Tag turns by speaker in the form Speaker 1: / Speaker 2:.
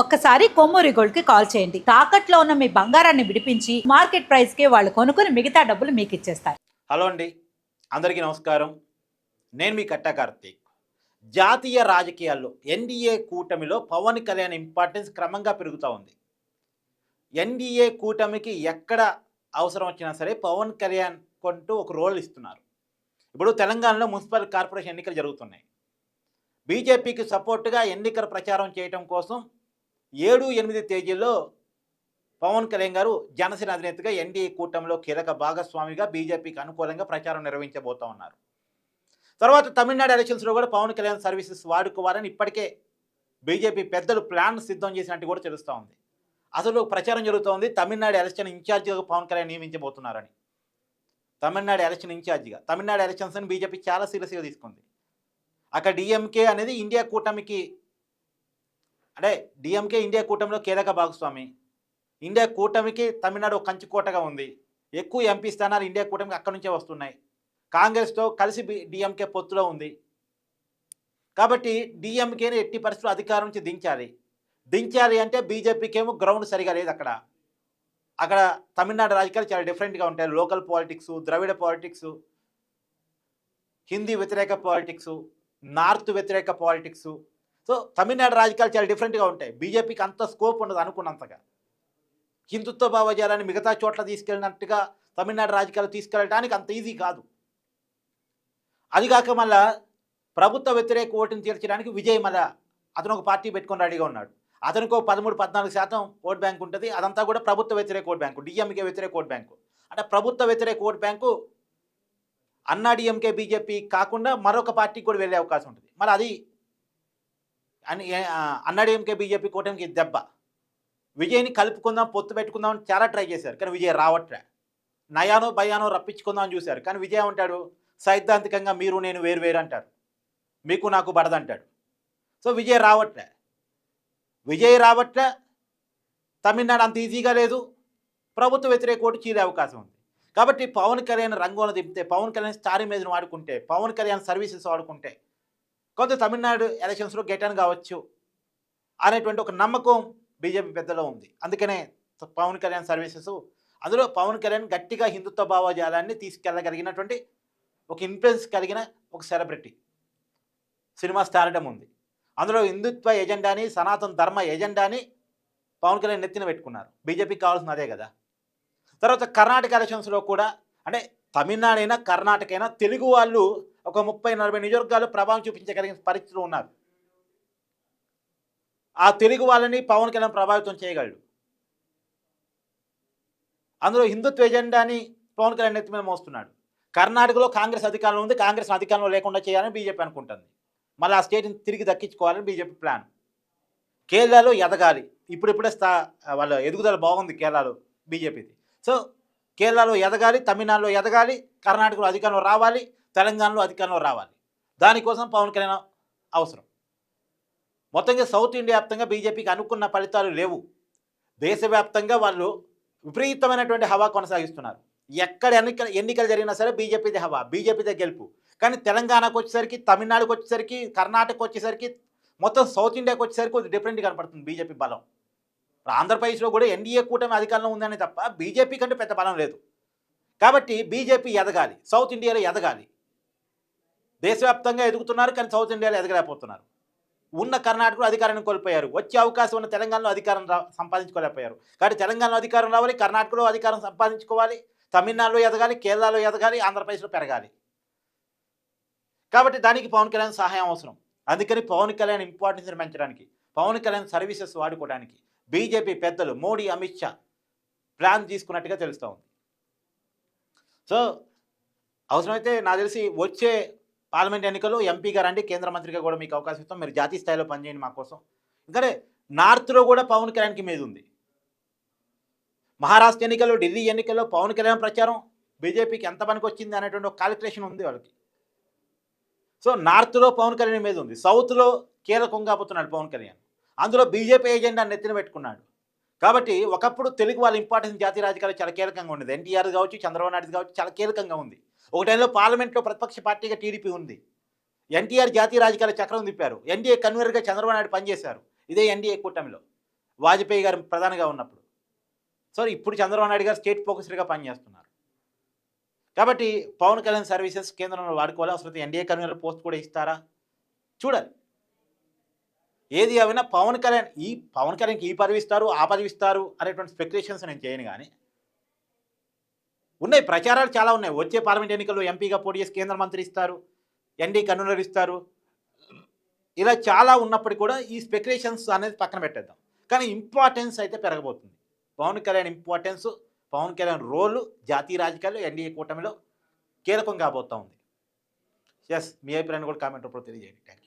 Speaker 1: ఒక్కసారి కొమ్మూరి గోల్డ్కి కాల్ చేయండి. తాకట్లో ఉన్న మీ బంగారాన్ని విడిపించి మార్కెట్ ప్రైస్కి వాళ్ళు కొనుక్కుని మిగతా డబ్బులు మీకు ఇచ్చేస్తారు.
Speaker 2: హలో అండి. అందరికీ నమస్కారం. నేను మీ కట్టా కార్తీక్. జాతీయ రాజకీయాల్లో ఎన్డీఏ కూటమిలో పవన్ కళ్యాణ్ ఇంపార్టెన్స్ క్రమంగా పెరుగుతూ ఉంది. ఎన్డీఏ కూటమికి ఎక్కడ అవసరం వచ్చినా సరే పవన్ కళ్యాణ్ కొంటూ ఒక రోల్ ఇస్తున్నారు. ఇప్పుడు తెలంగాణలో మున్సిపల్ కార్పొరేషన్ ఎన్నికలు జరుగుతున్నాయి. బీజేపీకి సపోర్టుగా ఎన్నికల ప్రచారం చేయడం కోసం ఏడు ఎనిమిది తేదీల్లో పవన్ కళ్యాణ్ గారు జనసేన అధినేతగా ఎన్డీఏ కూటమిలో కీలక భాగస్వామిగా బీజేపీకి అనుకూలంగా ప్రచారం నిర్వహించబోతా ఉన్నారు. తర్వాత తమిళనాడు ఎలక్షన్స్లో కూడా పవన్ కళ్యాణ్ సర్వీసెస్ వాడుకోవాలని ఇప్పటికే బీజేపీ పెద్దలు ప్లాన్ సిద్ధం చేసినట్టు కూడా తెలుస్తూ ఉంది. అసలు ప్రచారం జరుగుతోంది. తమిళనాడు ఎలక్షన్ ఇన్ఛార్జిగా పవన్ కళ్యాణ్ నియమించబోతున్నారని. తమిళనాడు ఎలక్షన్ ఇన్ఛార్జిగా తమిళనాడు ఎలక్షన్స్ని బీజేపీ చాలా సీరియస్గా తీసుకుంది. అక్కడ డిఎంకే అనేది ఇండియా కూటమికి అంటే డిఎంకే ఇండియా కూటమిలో కీలక భాగస్వామి. ఇండియా కూటమికి తమిళనాడు కంచికోటగా కంచుకోటగా ఉంది. ఎక్కువ ఎంపీ స్థానాలు ఇండియా కూటమికి అక్కడి నుంచే వస్తున్నాయి. కాంగ్రెస్తో కలిసి డిఎంకే పొత్తులో ఉంది. కాబట్టి డిఎంకేని ఎట్టి పరిస్థితులు అధికారం నుంచి దించాలి. దించాలి అంటే బీజేపీకేమో గ్రౌండ్ సరిగా లేదు అక్కడ. అక్కడ తమిళనాడు రాజకీయాలు చాలా డిఫరెంట్గా ఉంటాయి. Local politics Dravida politics Hindi వ్యతిరేక పాలిటిక్స్ నార్త్ వ్యతిరేక పాలిటిక్స్ సో తమిళనాడు రాజకీయాలు చాలా డిఫరెంట్గా ఉంటాయి. బీజేపీకి అంత స్కోప్ ఉండదు అనుకున్నంతగా. హిందుత్వ భావజాలాన్ని మిగతా చోట్ల తీసుకెళ్ళినట్టుగా తమిళనాడు రాజకీయాలు తీసుకెళ్ళడానికి అంత ఈజీ కాదు. అది కాక మళ్ళా ప్రభుత్వ వ్యతిరేక ఓటుని తీర్చడానికి విజయ్ మళ్ళా అతను ఒక పార్టీ పెట్టుకొని రెడీగా ఉన్నాడు. అతనికి ఒక పదమూడు పద్నాలుగు శాతం ఓట్ బ్యాంక్ ఉంటుంది. అదంతా కూడా ప్రభుత్వ వ్యతిరేక ఓట్ బ్యాంకు డిఎంకే వ్యతిరేక ఓట్ బ్యాంకు. అంటే ప్రభుత్వ వ్యతిరేక vote bank Anna DMK BJP కాకుండా మరొక పార్టీకి కూడా వెళ్ళే అవకాశం ఉంటుంది. మరి అది అని ఆ, బీజేపీ కూటమికి? దెబ్బ. విజయ్ని కలుపుకుందాం పొత్తు పెట్టుకుందాం అని చాలా ట్రై చేశారు. కానీ విజయ్ రావట్లే. నయానో భయానో రప్పించుకుందాం అని చూశారు. కానీ విజయ్ అంటాడు సైద్ధాంతికంగా మీరు నేను వేరు వేరు అంటారు. మీకు నాకు పడదంటాడు సో విజయ్ రావట్లే. విజయ్ రావట్లే. తమిళనాడు అంత ఈజీగా లేదు. ప్రభుత్వ వ్యతిరేక ఓటు చీరే అవకాశం ఉంది. కాబట్టి పవన్ కళ్యాణ్ రంగంలో దింపితే పవన్ కళ్యాణ్ స్టార్ ఇమేజ్ను వాడుకుంటే పవన్ కళ్యాణ్ సర్వీసెస్ వాడుకుంటే కొంత తమిళనాడు ఎలక్షన్స్లో గెటన్ కావచ్చు అనేటువంటి ఒక నమ్మకం బీజేపీ పెద్దలో ఉంది. అందుకనే పవన్ కళ్యాణ్ సర్వీసెస్ అందులో పవన్ కళ్యాణ్ గట్టిగా హిందుత్వ భావజాలాన్ని తీసుకెళ్ళగలిగినటువంటి ఒక ఇన్ఫ్లుయెన్స్ కలిగిన ఒక సెలబ్రిటీ సినిమా స్టారడం ఉంది. అందులో హిందుత్వ ఎజెండాని సనాతన ధర్మ ఎజెండాని పవన్ కళ్యాణ్ నెత్తిన పెట్టుకున్నారు. బీజేపీకి కావాల్సిన అదే కదా. తర్వాత కర్ణాటక ఎలక్షన్స్లో కూడా అంటే తమిళనాడైనా కర్ణాటక అయినా తెలుగు వాళ్ళు ఒక ముప్పై నలభై నియోజకవర్గాలు ప్రభావం చూపించగలిగిన పరిస్థితులు ఉన్నారు. ఆ తెలుగు వాళ్ళని పవన్ కళ్యాణ్ ప్రభావితం చేయగలడు. అందులో హిందుత్వ ఎజెండాని పవన్ కళ్యాణ్ నెత్తి మీద మోస్తున్నాడు. కర్ణాటకలో కాంగ్రెస్ అధికారంలో ఉంది కాంగ్రెస్ అధికారంలో లేకుండా చేయాలని బీజేపీ అనుకుంటుంది. మళ్ళీ ఆ స్టేట్ని తిరిగి దక్కించుకోవాలని బీజేపీ ప్లాన్. కేరళలో ఎదగాలి. ఇప్పుడిప్పుడే స్థా వాళ్ళ ఎదుగుదల బాగుంది కేరళలో బీజేపీది. సో కేరళలో ఎదగాలి తమిళనాడులో ఎదగాలి కర్ణాటకలో అధికారంలో రావాలి తెలంగాణలో అధికారంలో రావాలి. దానికోసం పవన్ కళ్యాణ్ అవసరం. మొత్తంగా సౌత్ ఇండియా వ్యాప్తంగా బీజేపీకి అనుకున్న ఫలితాలు లేవు. దేశవ్యాప్తంగా వాళ్ళు విపరీతమైనటువంటి హవా కొనసాగిస్తున్నారు. ఎక్కడ ఎన్నికలు ఎన్నికలు జరిగినా సరే బీజేపీదే హవా బీజేపీదే గెలుపు. కానీ తెలంగాణకు వచ్చేసరికి తమిళనాడుకు వచ్చేసరికి కర్ణాటక వచ్చేసరికి మొత్తం సౌత్ ఇండియాకి వచ్చేసరికి కొద్దిగా డిఫరెంట్ కనపడుతుంది బీజేపీ బలం. ఆంధ్రప్రదేశ్లో కూడా ఎన్డీఏ కూటమి అధికారంలో ఉందని తప్ప బీజేపీ కంటే పెద్ద బలం లేదు. కాబట్టి బీజేపీ ఎదగాలి సౌత్ ఇండియాలో ఎదగాలి. దేశవ్యాప్తంగా ఎదుగుతున్నారు కానీ సౌత్ ఇండియాలో ఎదగలేకపోతున్నారు. ఉన్న కర్ణాటకలో అధికారాన్ని కోల్పోయారు. వచ్చే అవకాశం ఉన్న తెలంగాణలో అధికారం రా సంపాదించుకోలేకపోయారు. కాబట్టి తెలంగాణలో అధికారం రావాలి కర్ణాటకలో అధికారం సంపాదించుకోవాలి తమిళనాడులో ఎదగాలి కేరళలో ఎదగాలి ఆంధ్రప్రదేశ్లో పెరగాలి. కాబట్టి దానికి పవన్ కళ్యాణ్ సహాయం అవసరం. అందుకని పవన్ కళ్యాణ్ ఇంపార్టెన్స్ పెంచడానికి పవన్ కళ్యాణ్ సర్వీసెస్ వాడుకోవడానికి బీజేపీ పెద్దలు మోడీ అమిత్ షా ప్లాన్ తీసుకున్నట్టుగా తెలుస్తూ ఉంది. సో అవసరమైతే నాకు తెలిసి వచ్చే పార్లమెంట్ ఎన్నికలు ఎంపీగా రండి కేంద్ర మంత్రిగా కూడా మీకు అవకాశం ఇస్తాం. మీరు జాతీయ స్థాయిలో పనిచేయండి మా కోసం. ఎందుకంటే నార్త్లో కూడా పవన్ కళ్యాణ్కి మీద ఉంది. మహారాష్ట్ర ఎన్నికల్లో ఢిల్లీ ఎన్నికల్లో పవన్ కళ్యాణ్ ప్రచారం బీజేపీకి ఎంత పనికి వచ్చింది అనేటువంటి ఒక కాలిక్యులేషన్ ఉంది వాళ్ళకి. సో నార్త్లో పవన్ కళ్యాణ్ మీద ఉంది. సౌత్లో కీలకంగా పోతున్నాడు పవన్ కళ్యాణ్. అందులో బీజేపీ ఏజెండా నెత్తిన పెట్టుకున్నాడు. కాబట్టి ఒకప్పుడు తెలుగు వాళ్ళ ఇంపార్టెన్స్ జాతీయ రాజకీయాలు చాలా కీలకంగా ఉండేది. ఎన్టీఆర్ కావచ్చు చంద్రబాబు నాయుడు కావచ్చు చాలా కీలకంగా ఉంది. ఒక టైంలో పార్లమెంట్లో ప్రతిపక్ష పార్టీగా టీడీపీ ఉంది. ఎన్టీఆర్ జాతీయ రాజకీయాల చక్రం తిప్పారు. ఎన్డీఏ కన్వీనర్గా చంద్రబాబు నాయుడు పనిచేశారు. ఇదే ఎన్డీఏ కూటమిలో. వాజ్పేయి గారు ప్రధానిగా ఉన్నప్పుడు. సో ఇప్పుడు చంద్రబాబు నాయుడు గారు స్టేట్ ఫోకస్డ్గా పనిచేస్తున్నారు. కాబట్టి పవన్ కళ్యాణ్ సర్వీసెస్ కేంద్రంలో వాడుకోవాలి. అసలు ఎన్డీఏ కన్వీనర్ పోస్ట్ కూడా ఇస్తారా? చూడాలి. ఏది అయినా పవన్ కళ్యాణ్ ఈ పవన్ కళ్యాణ్కి ఈ పదవిస్తారు ఆ పదవిస్తారు అనేటువంటి స్పెక్యులేషన్స్ నేను చేయను కానీ ఉన్నాయి ప్రచారాలు చాలా ఉన్నాయి. వచ్చే పార్లమెంట్ ఎన్నికల్లో ఎంపీగా పోటీ చేసి కేంద్ర మంత్రి ఇస్తారు ఎన్డీ కన్వీనర్ ఇస్తారు. ఇలా చాలా ఉన్నప్పటికీ కూడా ఈ స్పెక్యులేషన్స్ అనేది పక్కన పెట్టేద్దాం. కానీ ఇంపార్టెన్స్ అయితే పెరగబోతుంది. పవన్ కళ్యాణ్ ఇంపార్టెన్స్ పవన్ కళ్యాణ్ రోలు జాతీయ రాజకీయాల్లో ఎన్డీఏ కూటమిలో కీలకం కాబోతా ఉంది. ఎస్ మీ అభిప్రాయాన్ని కూడా కామెంట్ రూపంలో తెలియజేయండి. థ్యాంక్